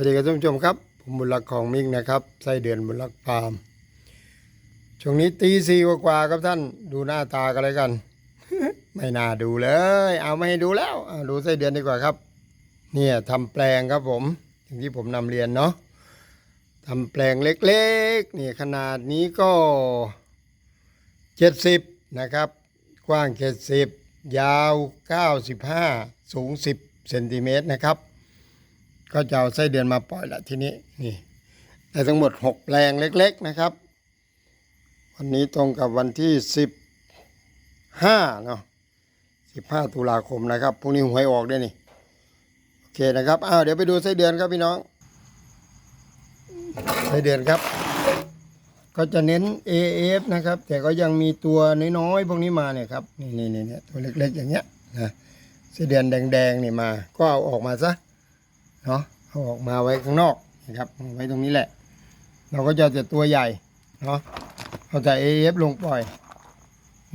วัสดีครับท่านผู้ชมครับ ผมบุญรักของมิกนะครับไส้เดือนบุญรักฟาร์มช่วงนี้ตีสี่กว่าครับท่านดูหน้าตากันเลยกัน ไม่น่าดูเลย เอาไม่ให้ดูแล้วเอาดูไส้เดือนดีกว่าครับ เนี่ยทำแปลงครับผมอย่างที่ผมนำเรียนเนาะทำแปลงเล็กๆนี่ขนาดนี้ก็เจ็ดสิบนะครับ กว้างเจ็ดสิบยาวเก้าสิบห้าสูงสิบเซนติเมตรนะครับ ก็จะเอาไส้เดือนมาปล่อยละทีนี้นี่ได้ทั้งหมดหกแปลงเล็ก ๆนะครับ วันนี้ตรงกับวันที่สิบห้าเนาะสิบห้าตุลาคมนะครับพรุ่งนี้หวยออกด้วยนี่โอเคนะครับอ้าวเดี๋ยวไปดูไส้เดือนครับพี่น้องไส้เดือนครับ ก็จะเน้น AF นะครับ แต่ก็ยังมีตัวน้อยๆพวกนี้มาเนี่ยครับนี่นี่นี่ตัวเล็กๆอย่างเงี้ยนะไส้เดือนแดงๆนี่มา ก็เอาออกมาซะ เนาะเอาออกมาไว้ข้างนอกนะครับไว้ตรงนี้แหละ เราก็จะเอาแต่ตัวใหญ่เนาะเอาแต่ AF ลงปล่อย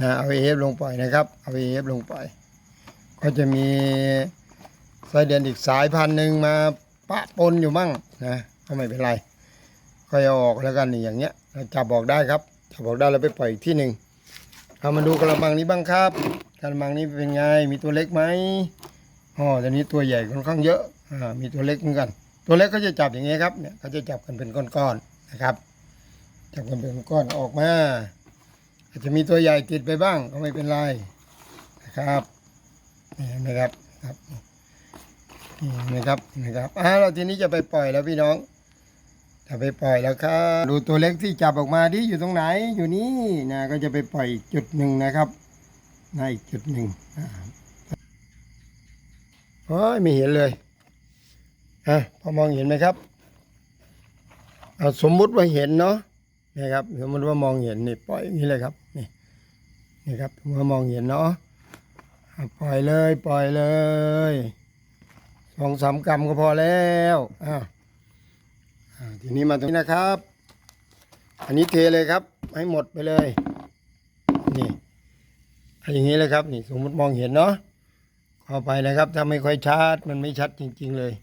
นะเอา AF ลงปล่อยนะครับเอา AF ลงปล่อย ก็จะมีไส้เดือนอีกสายพันธุ์หนึ่งมาปะปนอยู่มั่งนะก็ไม่เป็นไรก็เอาออกแล้วกันนี่อย่างเงี้ยเราจับบอกได้ครับจับบอกได้แล้วไปปล่อยอีกที่หนึ่งเอามาดูกระมังนี้บ้างครับกระมังนี้เป็นไงมีตัวเล็กไหม อ๋อตอนนี้ตัวใหญ่ค่อนข้างเยอะอ่ามีตัวเล็กเหมือนกัน ตัวเล็กก็จะจับอย่างเงี้ยครับเนี่ยเขาจะจับกันเป็นก้อนๆนะครับจับกันเป็นก้อนออกมาอาจจะมีตัวใหญ่ติดไปบ้างก็ไม่เป็นไรนะครับนี่เห็นไหมครับครับนี่เห็นไหมครับนไหมครับอ่าเราทีนี้จะไปปล่อยแล้วพี่น้องจะไปปล่อยแล้วครับดูตัวเล็กที่จับออกมาดิอยู่ตรงไหนอยู่นี่นะก็จะไปปล่อยจุดหนึ่งนะครับในจุดหนึ่งอ่า โอ้ยไม่เห็นเลยอะพอมองเห็นไหมครับเอาสมมุติว่าเห็นเนาะนี่ครับสมมติว่ามองเห็นนี่ปล่อยอย่างนี้เลยครับนี่นี่ครับเมื่อมองเห็นเนาะปล่อยเลยปล่อยเลยสองสามกรัมก็พอแล้วอ่าทีนี้มาตรงนี้นะครับ อันนี้เทเลยครับ ให้หมดไปเลยนี่อย่างนี้เลยครับนี่สมมติมองเห็นเนาะ เข้าไปนะครับ ถ้าไม่ค่อยชัดมันไม่ชัดจริง ๆเลย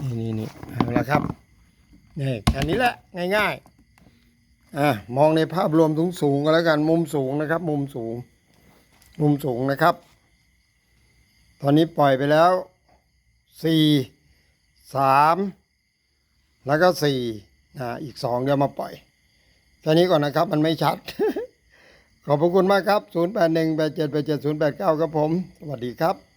นี่นี่นี่เอาละครับนี่แค่นี้แหละง่ายๆอะมองในภาพรวมสูงสูงๆก็แล้วกันมุมสูงนะครับ มุมสูง มุมสูงนะครับ ตอนนี้ปล่อยไปแล้วสี่สามแล้วก็สี่นะอีกสองเดี๋ยวมาปล่อยแค่นี้ก่อนนะครับ มันไม่ชัด ขอบพระคุณมากครับ 0 8 1 8 7 8 7 0 8 9 ครับผม สวัสดีครับ